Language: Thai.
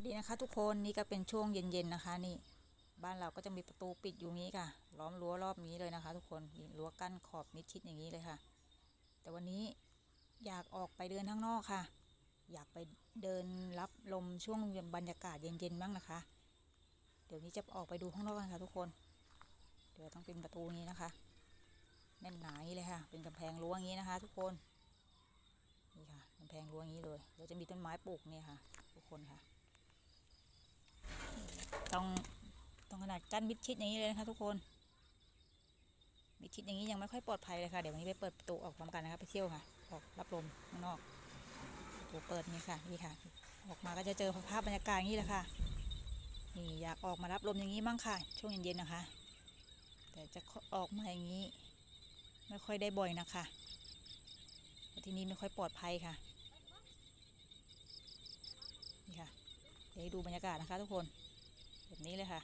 สดีนะคะทุกคนนี่ก็เป็นช่วงเย็นๆนะคะนี่บ้านเราก็จะมีประตูปิดอยู่งี้ค่ะ ล้อมรั้วรอบนี้เลยนะคะ ทุกคนมีรั้วกั้นขอบมิดชิดอย่างนี้เลยค่ะ แต่วันนี้อยากออกไปเดินข้างนอกค่ะ อยากไปเดินรับลมช่วงบรรยากาศเย็นๆบ้างนะคะ เดี๋ยวนี้จะออกไปดูข้างนอกกันค่ะทุกคน เดี๋ยวต้องเป็นประตูนี้นะคะแน่นหนาอย่างนี้เลยค่ะ เป็นกำแพงรั้วอย่างนี้นะคะ ทุกคนนี่ค่ะกำแพงรั้วอย่างนี้เลยเดี๋ยวจะมีต้นไม้ปลูกเนี่ยค่ะ ทุกคนค่ะ ต้องต้องข นาดกั้นมิดชิดอย่างนี้เลยนะคะทุกคน มิดชิดอย่างนี้ยังไม่ค่อยปลอดภัยเลยค่ะ เดี๋ยววันนี้ไปเปิดประตูออกพร้อมกันนะคะไปเที่ยวค่ะ ออกรับลมข้างนอกประตูเปิดนี่ค่ะนี่ค่ะ ออกมาก็จะเจอภาพบรรยากาศอย่างนี้แหละค่ะ นี่อยากออกมารับลมอย่างนี้บ้างค่ะ ช่วงเย็นๆนะคะ แต่จะออกมาอย่างนี้ ไม่ค่อยได้บ่อยนะคะที่นี่ไม่ค่อยปลอดภัยค่ะ นี่ค่ะ เดี๋ยวดูบรรยากาศนะคะทุกคน แบบนี้เลยค่ะ